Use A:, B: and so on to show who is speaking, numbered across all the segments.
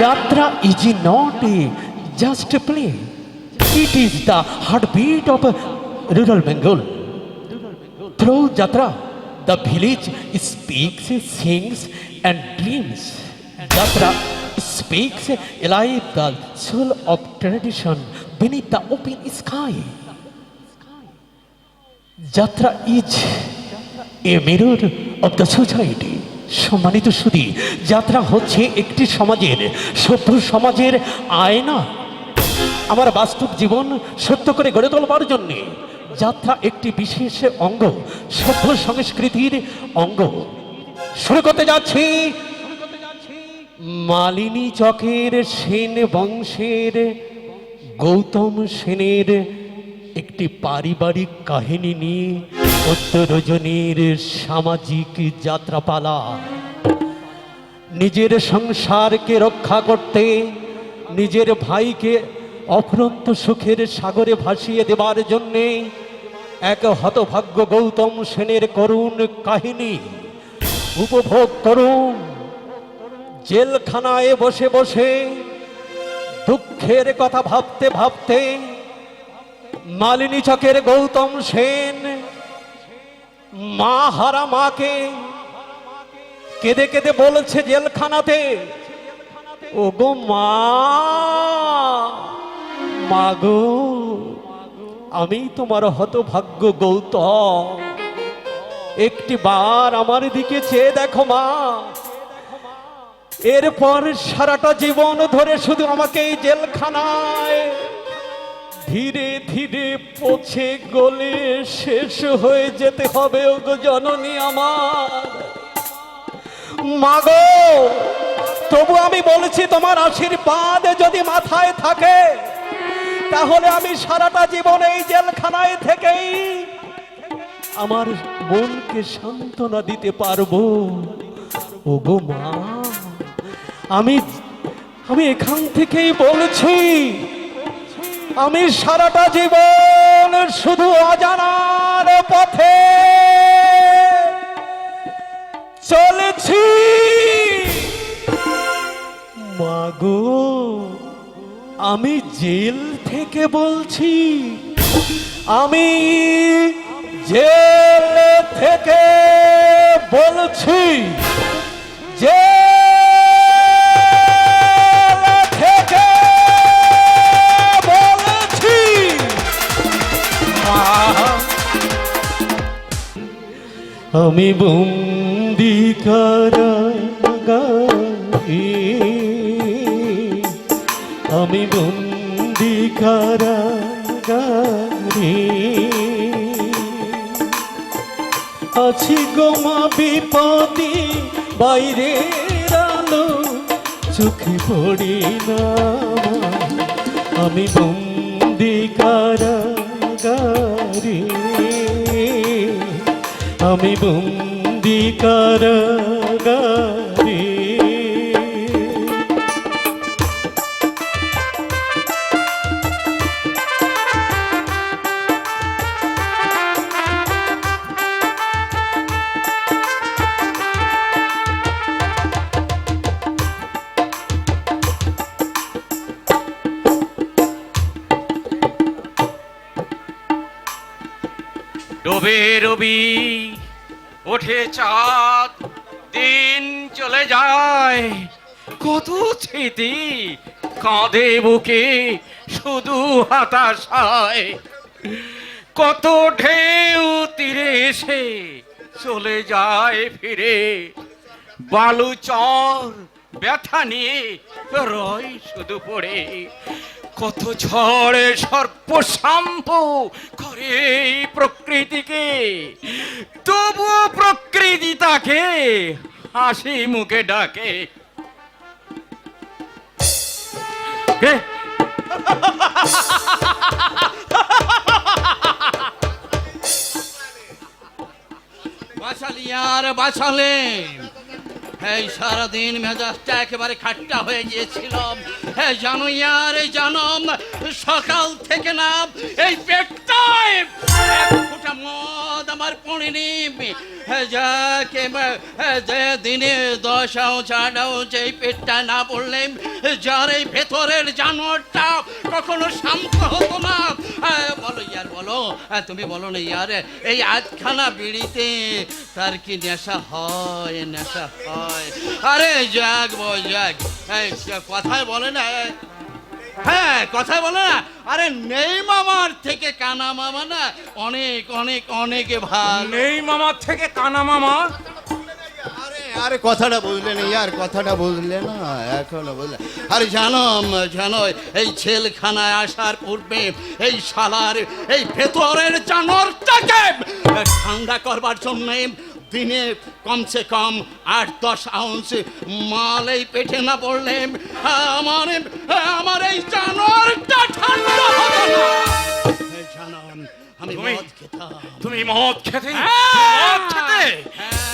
A: Yatra is not a just a play. It is the heartbeat of rural Bengal. Through Jatra, the village speaks, sings, and dreams. Jatra speaks alive the soul of tradition beneath the open sky. Jatra is a mirror of the society সম্মানিত সুদী, যাত্রা হচ্ছে একটি সমাজের, সভ্য সমাজের আয়না। আমার বাস্তব জীবন সত্য করে গড়ে তোলবার জন্যে যাত্রা একটি বিশেষ অঙ্গ, সভ্য সংস্কৃতির অঙ্গ। শুরু করতে যাচ্ছি। মালিনী চকের সেন বংশের, গৌতম সেনের একটি পারিবারিক কাহিনী নিয়ে রজনীর সামাজিক যাত্রাপালা। নিজের সংসারকে রক্ষা করতে, নিজের ভাইকে অফুরন্ত সুখের সাগরে ভাসিয়ে দেবার জন্যে এক হতভাগ্য গৌতম সেনের করুণ কাহিনী উপভোগ করুন। জেলখানায় বসে বসে দুঃখের কথা ভাবতে ভাবতে মালিনী চকের গৌতম সেন মা হারা মাকে কেঁদে কেঁদে বলছে জেলখানাতে, ও গো মা মাগো আমি তোমার হতভাগ্য গৌতম। একটি বার আমার দিকে চেয়ে দেখো মা। এরপর সারাটা জীবন ধরে শুধু আমাকে এই জেলখানায় ধীরে ধীরে পচে গলে শেষ হয়ে যেতে হবে ওগো জননী আমার। মাগো, তবু আমি বলছি তোমার আশীর্বাদ যদি মাথায় থাকে, তাহলে আমি সারাটা জীবন এই জেলখানায় থেকেই আমার মনকে সান্ত্বনা দিতে পারব। ওগো মা, আমি আমি এখান থেকেই বলছি আমি সারাটা জীবন শুধু অজানার পথে চলেছি। মাগো, আমি জেল থেকে বলছি। আমি জেল থেকে বলছি জেল আমি বন্দি কারাগারে আমি বন্দি কারাগারে আছি গোমা বিপদি বাইরে আলো চোখে পড়ি না। আমি বন্দি কারাগারে আমি বন্দি কারাগারে
B: ডোবে ওঠে চাঁদ, দিন চলে যায়। কত স্মৃতি কাঁদে বুকে, শুধু হতাশায়। কত ঢেউ তীরে এসে চলে যায় ফিরে। বালু চর ব্যথা নিয়ে রয় শুধু পড়ে। কত ঝড়ে সর্প সর্পশাম্প করে প্রকৃতিকে। তবুও প্রকৃতি তাকে হাসি মুখে ডাকে?
C: বাঁচালি আর বাঁচালেন এই সারাদিন মেজাজটা একেবারে খাট্টা হয়ে গিয়েছিলাম। হ্যাঁ জানো ইয়ার এই জানো, সকাল থেকে না এই পেটটায়। পড়েনি যাকে যে দিনে দশ আউচ আট আউচ এই পেটটা না পড়লে যার এই ভেতরের জানোয়ারটা কখনো শান্ত হতো না। বলো ইয়ার, বলো তুমি বলো না ইয়ার, এই আধখানা বিড়িতে তার কি নেশা হয় নেশা হয়? আরে যাক বো যাক কথায় বলে না হ্যাঁ কথা বলে না। আরে নেই মামার থেকে কানা মামা না? অনেক অনেক অনেক ভালো।
B: নেই মামার থেকে কানা মামা?
C: আরে আরে কথাটা বুঝলেন ইয়ার কথাটা বুঝলে না এখনও বুঝলে আরে জানো জানো এই ছেলখানায় আসার পূর্বে এই শালার এই ভেতরের জানোয়ারটাকে ঠান্ডা করবার জন্য দিনে কমসে কম আট দশ আউন্স মাল এই পেটে না পড়লে আমার আমার এই জানোয়ারটা ঠান্ডা হবে না আমি মদ খেতাম
B: তুমি মদ খেতে
C: হ্যাঁ!
B: মদ খেতে
C: হ্যাঁ।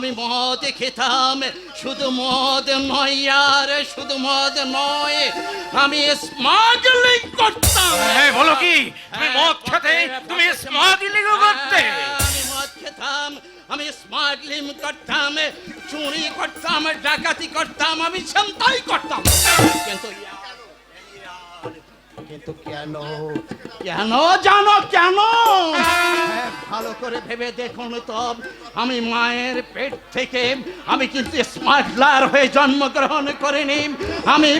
C: আমি মদ খেতাম শুধু মদ নয় আর শুধু মদ নয় আমি স্মাগলিং করতাম।
B: হ্যাঁ বলো কি? তুমি মদ খেতে তুমি স্মাগলিং করতে?
C: হ্যাঁ, আমি মদ খেতাম আমি স্মাগলিং করতাম চুরি করতাম ডাকাতি করতাম আমি ছিনতাই করতাম। কিন্তু কিন্তু কেন? কেন জানো কেন? হ্যাঁ, ভালো করে ভেবে দেখুন তো। আমি মায়ের পেট থেকে আমি কিন্তু স্মার্টলার হয়ে জন্মগ্রহণ করিনি। আমি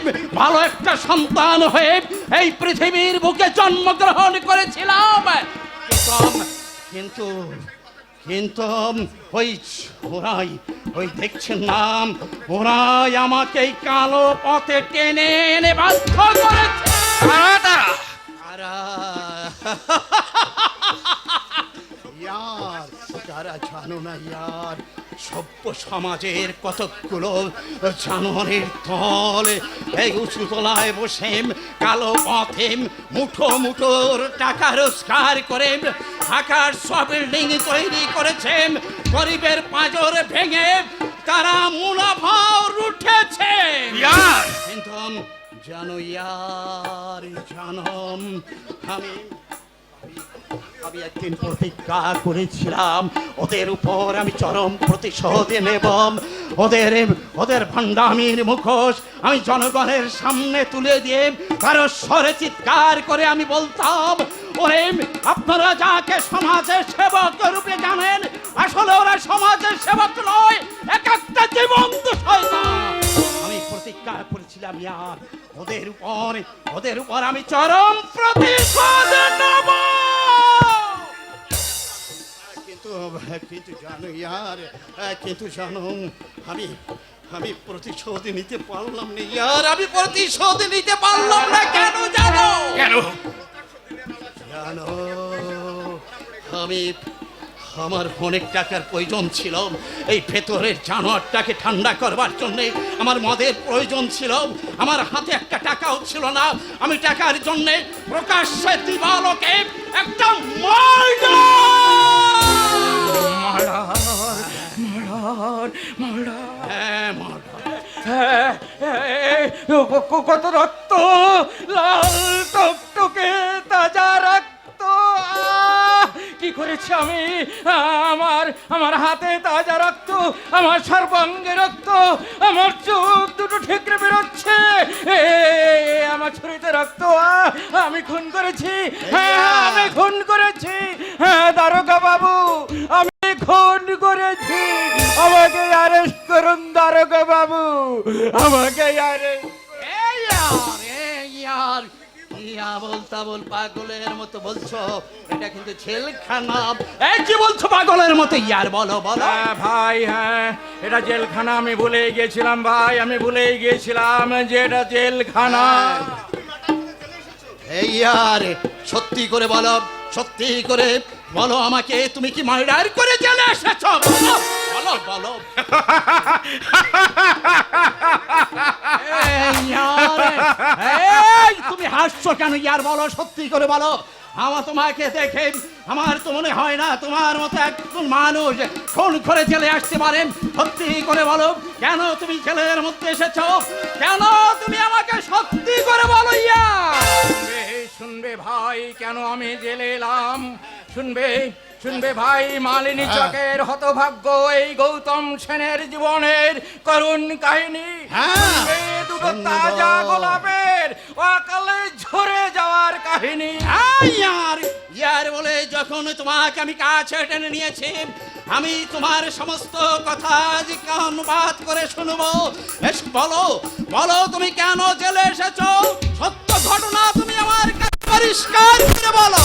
C: ভালো একটা সন্তান হয়ে এই পৃথিবীর বুকে জন্মগ্রহণ করেছিলাম। কিন্তু কিন্তু কিন্তু ওই ওরাই ওই দেখছেন নাম ওরাই আমাকে কালো পথে টেনে এনে বাধ্য ইয়ার তারা জানো না ইয়ার সভ্য সমাজের কতকগুলো জানোয়ারের দল। এই উঁচু তলায় বসে কালো পথে মুঠো মুঠোর টাকা রোজগার করে ঢাকার সব বিল্ডিং তৈরি করেছেন গরিবের পাঁজর ভেঙে তারা মুনাফা উঠেছে
B: ইয়ার!
C: জানো ইয়ার জানো আমি আমি একদিন প্রতিজ্ঞা করেছিলাম, ওদের উপর আমি চরম প্রতিশোধ নেব ওদের ওদের ভণ্ডামির মুখোশ আমি জনগণের সামনে তুলে দিয়ে কারও স্বরে চিৎকার করে আমি বলতাম, ওরে আপনারা যাকে সমাজের সেবক রূপে জানেন, আসলে ওরা সমাজের সেবক নয়, এক একটা জীবন্ত আমি প্রতিজ্ঞা করেছিলাম, ইয়ার, ওদের উপর ওদের উপর আমি চরম প্রতিশোধ নেব। কিন্তু কিন্তু জানো ইয়ার কিন্তু জানো আমি আমি প্রতিশোধ নিতে পারলাম না ইয়ার আমি প্রতিশোধ নিতে পারলাম না কেন জানো?
B: কেন?
C: জানো আমি আমার অনেক টাকার প্রয়োজন ছিল। এই ভেতরের জানোয়ারটাকে ঠান্ডা করবার জন্যে আমার মদের প্রয়োজন ছিল। আমার হাতে একটা টাকাও ছিল না। আমি টাকার জন্যে প্রকাশ্যে দিবালোকে একটা ময়লা
A: কত রক্ত, লাল টকটকে তাজা রক্ত কি করেছি আমি? আমার আমার হাতে তাজা রক্ত, আমার সর্বাঙ্গে রক্ত, আমার চোখ দুটো ঠিকরে বেরোচ্ছে। আমার ছুরিতে রক্ত আমি খুন করেছি। হ্যাঁ আমি খুন করেছি। হ্যাঁ দারোগা বাবু আমি খুন করেছি। আমাকে অ্যারেস্ট করুন দারোগা বাবু আমাকে অ্যারেস্ট
C: পাগলের মতো বলছো? এটা কিন্তু ছেলখানা এই কি বলছো পাগলের মতো? ইয়ার বলো বলো।
A: হ্যাঁ ভাই হ্যাঁ এটা জেলখানা আমি ভুলে গিয়েছিলাম ভাই আমি ভুলে গিয়েছিলাম যে এটা জেলখানা।
C: এই ইয়ার সত্যি করে বলো সত্যি করে বলো আমাকে, তুমি কি মার্ডার করে জেলে এসেছ? বলো বলো। তুমি হাসছো কেন ইয়ার বলো, সত্যি করে বলো। আমার তোমাকে দেখে, আমার তো মনে হয় না তোমার মতো একজন মানুষ ফোন করে চলে আসতে পারেন সত্যি করে বলো, কেন তুমি জেলের মধ্যে এসেছ? কেন তুমি আমাকে সত্যি করে বলো, ইয়া?
B: শুনবে ভাই, কেন আমি জেলে এলাম? শুনবে শুনবে ভাই মালিনী চকের হতভাগ্য এই গৌতম সেনের জীবনের করুণ কাহিনী।
C: হ্যাঁ,
B: দুটো। তাজা গোলাপের অকালে ঝরে যাওয়ার কাহিনী।
C: ইয়ার ইয়ার বলে যখন তোমাকে আমি কাছে টেনে নিয়েছি আমি তোমার সমস্ত কথা আজ অনুবাদ করে শুনব। বলো বলো তুমি কেন জেলে এসেছ? সত্য ঘটনা তুমি আমার কাছে পরিষ্কার করে বলো।